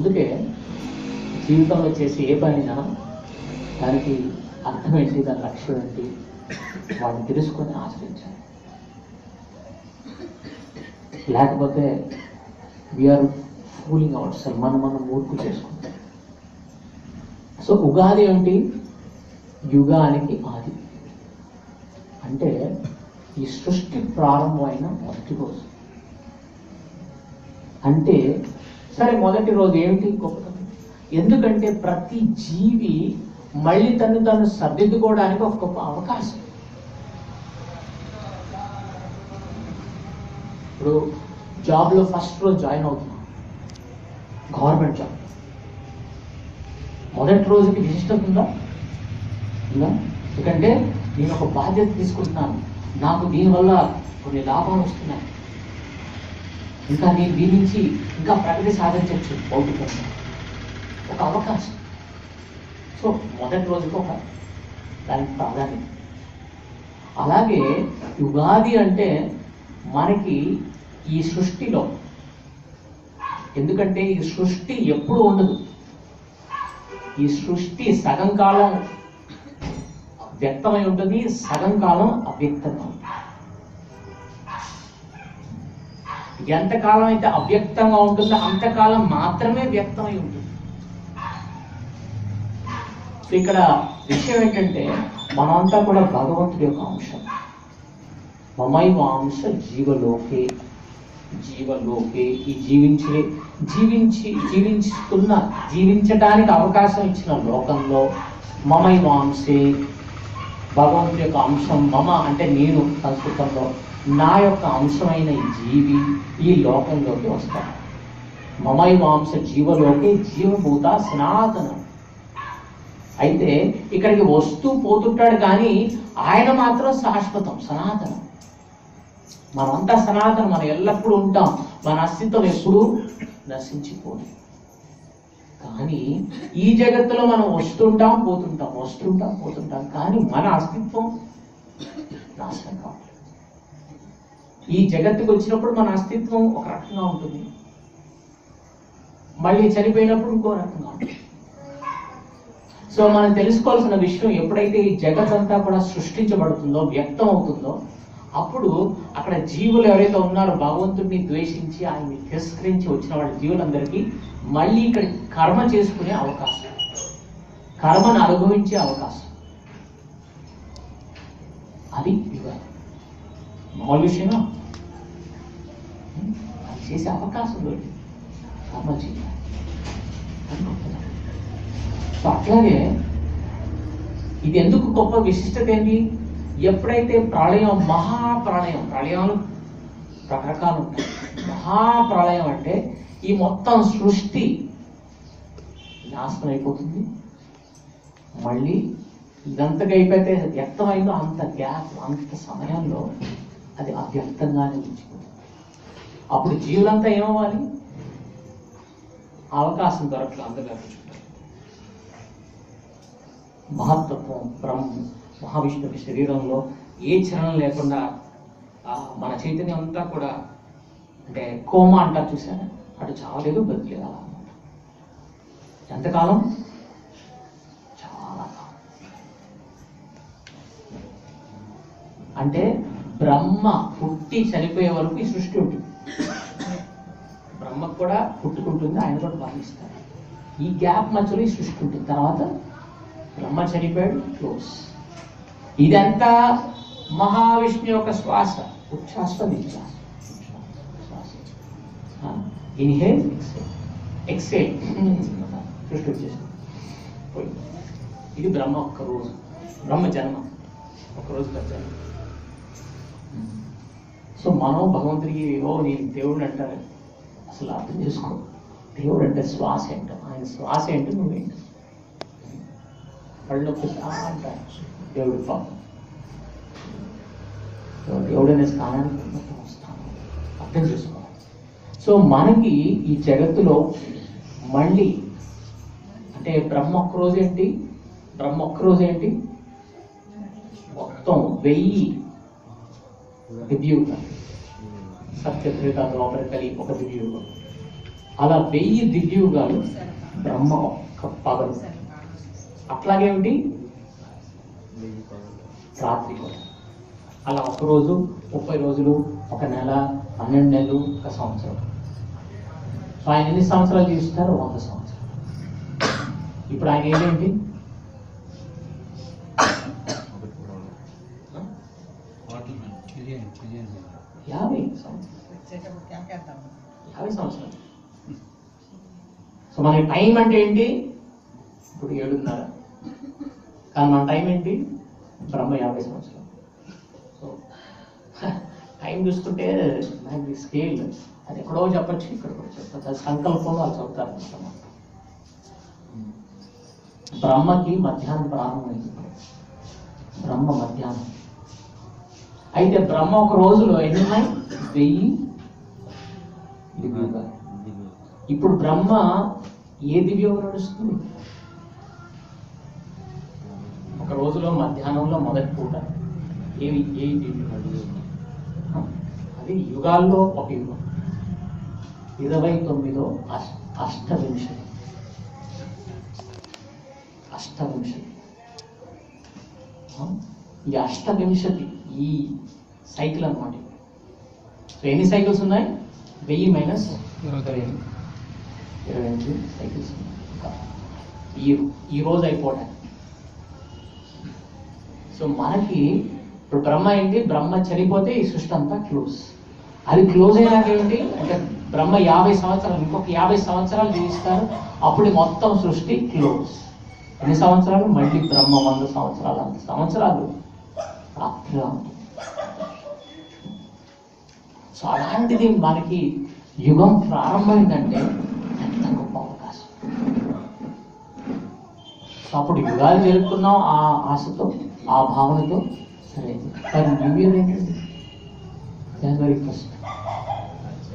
అందుకే జీవితంలో చేసే ఏ పనైనా దానికి అర్థం ఏంటి దాని లక్ష్యం ఏంటి వాటిని తెలుసుకొని ఆచరించాలి. లేకపోతే వీఆర్ ఫూలింగ్ అవుట్ సార్ మనం మనం మూర్ఖు చేసుకుంటాం. సో ఉగాది ఏంటి యుగానికి ఆది. అంటే ఈ సృష్టి ప్రారంభమైన మొదటి రోజు. అంటే సరే మొదటి రోజు ఏమిటి గొప్పతనం? ఎందుకంటే ప్రతి జీవి మళ్ళీ తను తను సర్దిద్దుకోవడానికి ఒక గొప్ప అవకాశం. ఇప్పుడు జాబ్లో ఫస్ట్ రోజు జాయిన్ అవుతున్నాం. Government job. మొదటి రోజుకి విశిష్టత ఉందా ఉందా? ఎందుకంటే నేను ఒక బాధ్యత తీసుకుంటున్నాను. నాకు దీనివల్ల కొన్ని లాభాలు వస్తున్నాయి. ఇంకా నేను దీని నుంచి ఇంకా ప్రగతి సాధించవచ్చు భౌతికంగా ఒక అవకాశం. సో మొదటి రోజుకి ఒక దానికి ప్రాధాన్యత అలాగే యుగాది అంటే మనకి ఈ సృష్టిలో. ఎందుకంటే ఈ సృష్టి ఎప్పుడు ఉండదు. ఈ సృష్టి సగం కాలం వ్యక్తమై ఉంటుంది సగం కాలం అవ్యక్తంగా ఉంటుంది. ఎంతకాలం అయితే అవ్యక్తంగా ఉంటుందో అంతకాలం మాత్రమే వ్యక్తమై ఉంటుంది. ఇక్కడ విషయం ఏంటంటే మనంతా కూడా భగవంతుడి యొక్క అంశం. మమైవ అంశ జీవలోకే జీవలోకే ఈ జీవించే జీవించి జీవించుతున్న జీవించడానికి అవకాశం ఇచ్చిన లోకంలో మమైవ అంశే భగవంతుడి యొక్క అంశం మమ అంటే నేను సంస్కృతంలో నా యొక్క అంశమైన ఈ జీవి ఈ లోకంలోకి వస్తాడు. మమై మాంస జీవలోకి జీవభూత సనాతనం. అయితే ఇక్కడికి వస్తూ పోతుంటాడు కానీ ఆయన మాత్రం శాశ్వతం సనాతనం. మనమంతా సనాతనం మనం ఎల్లప్పుడూ ఉంటాం. మన అస్తిత్వం ఎప్పుడూ నశించిపోదు. కానీ ఈ జగత్తులో మనం వస్తుంటాం పోతుంటాం వస్తుంటాం పోతుంటాం. కానీ మన అస్తిత్వం నాశనం కావాలి ఈ జగత్తుకు వచ్చినప్పుడు మన అస్తిత్వం ఒక రకంగా ఉంటుంది. మళ్ళీ చనిపోయినప్పుడు ఇంకో రకంగా ఉంటుంది. సో మనం తెలుసుకోవాల్సిన విషయం ఎప్పుడైతే ఈ జగత్ అంతా కూడా సృష్టించబడుతుందో వ్యక్తం అవుతుందో అప్పుడు అక్కడ జీవులు ఎవరైతే ఉన్నారో భగవంతుడిని ద్వేషించి ఆయన్ని తిరస్కరించి వచ్చిన వాళ్ళ జీవులందరికీ మళ్ళీ ఇక్కడ కర్మ చేసుకునే అవకాశం. కర్మను అనుభవించే అవకాశం. అది వివాహం మామూలు విషయమా అది చేసే అవకాశం దొరికింది కర్మ చేయాలి. సో అట్లాగే ఇది ఎందుకు గొప్ప విశిష్టత ఏంటి? ఎప్పుడైతే ప్రళయం మహాప్రళయం ప్రళయాలు రకరకాలు ఉంటాయి. మహాప్రళయం అంటే ఈ మొత్తం సృష్టి నాశనం అయిపోతుంది. మళ్ళీ ఇదంతగా అయిపోతే వ్యక్తమైందో అంత గ్యాప్ అంత సమయంలో అది అవ్యక్తంగానే ఉంచుకుంది అప్పుడు జీవులంతా ఏమవ్వాలి? అవకాశం దొరకలేదు అంతగా కూర్చుంటారు మహత్తత్వం బ్రహ్మ మహావిష్ణువు శరీరంలో ఏ చలనం లేకుండా మన చైతన్యం అంతా కూడా అంటే కోమా అంటారు చూసారా అటు చావలేదు బతిలేదు అలా ఎంతకాలం? చాలా కాలం. అంటే బ్రహ్మ పుట్టి చనిపోయే వరకు ఈ సృష్టి ఉంటుంది. బ్రహ్మకు కూడా పుట్టుకుంటుంది ఆయన కూడా భావిస్తారు ఈ గ్యాప్ మధ్యలో ఈ సృష్టి ఉంటుంది. తర్వాత బ్రహ్మ చనిపోయాడు క్లోజ్. ఇదంతా మహావిష్ణు యొక్క శ్వాస ఉచ్ఛ్వాస నిశ్వాస. ఇన్హేల్ ఎక్సేల్ సృష్టి వచ్చేసింది. ఇది బ్రహ్మ ఒక్క రోజు. బ్రహ్మ జన్మ. ఒక రోజు జన్మ. సో మనం భగవంతుడికి ఓ నేను దేవుడు అంటారు. అసలు అర్థం చేసుకో. దేవుడు అంటే శ్వాస ఏంటో. ఆయన శ్వాస ఏంటి నువ్వేంటి కళ్ళు అంటారు. దేవుడి పాపం. దేవుడు అనే స్థానానికి స్థానం అర్థం చేసుకోవాలి. సో మనకి ఈ జగత్తులో మళ్ళీ అంటే బ్రహ్మ ఒక్క రోజు ఏంటి? బ్రహ్మ ఒక్క రోజు ఏంటి? మొత్తం వెయ్యి దివ్యుగా సత్యత్రిత లోపల కలిగి ఒక దివ్యూగం అలా వెయ్యి దివ్యూగాలు బ్రహ్మ ఒక్క పగలు అట్లాగేమిటి రాత్రి కూడా. అలా ఒక రోజు ముప్పై రోజులు ఒక నెల పన్నెండు నెలలు ఒక సంవత్సరం. సో ఆయన ఎన్ని సంవత్సరాలు జీవిస్తారు? వంద సంవత్సరాలు. ఇప్పుడు ఆయన ఏంటి? యాభై సంవత్సరాలు యాభై సంవత్సరాలు. సో మన టైం అంటే ఏంటి? ఇప్పుడు ఏడున్నర. కానీ మన టైం ఏంటి? బ్రహ్మ యాభై సంవత్సరాలు. సో టైం చూస్తుంటే నాకు స్కేల్ అది ఎక్కడో చెప్పచ్చు ఇక్కడ కూడా చెప్పచ్చు. అది సంకల్పంలో వాళ్ళు చెప్తారు. బ్రహ్మకి మధ్యాహ్నం ప్రారంభమైంది. బ్రహ్మ మధ్యాహ్నం. అయితే బ్రహ్మ ఒక రోజులో ఎన్ని ఉన్నాయి వెయ్యి? దివ్యుగాలు. ఇప్పుడు బ్రహ్మ ఏ దివ్యం నడుస్తుంది? ఒక రోజులో మధ్యాహ్నంలో మొదటి పూట. ఏవి ఏ దివ్యం నడుస్తుంది? అది యుగాల్లో ఒక యుగం. ఇరవై తొమ్మిదో అష్- అష్టవింశతి. అష్టవింశతి? ఈ అష్టవింశతి ఈ సైకిల్ అన్నమాట సో ఎన్ని సైకిల్స్ ఉన్నాయి? వెయ్యి మైనస్ ఇరవై ఇరవై ఎనిమిది సైకిల్స్ ఈ ఈ రోజు అయిపోవడానికి సో మనకి ఇప్పుడు బ్రహ్మ ఏంటి? బ్రహ్మ చనిపోతే ఈ సృష్టి అంతా క్లోజ్ అది క్లోజ్ అయినాక ఏంటి? అంటే బ్రహ్మ యాభై సంవత్సరాలు ఇంకొక యాభై సంవత్సరాలు జీవిస్తారు. అప్పుడు మొత్తం సృష్టి క్లోజ్ ఎన్ని సంవత్సరాలు? మళ్ళీ బ్రహ్మ వంద సంవత్సరాలు. అంత సంవత్సరాలు. ప్రార్థన ఉంటుంది సో అలాంటిది మనకి యుగం ప్రారంభమైందంటే ఎంత గొప్ప అవకాశం. సో అప్పుడు యుగాలు జరుపుకున్నాం ఆ ఆశతో ఆ భావనతో. సరే మరి న్యూ ఇయర్ ఏంటండి జనవరి ఫస్ట్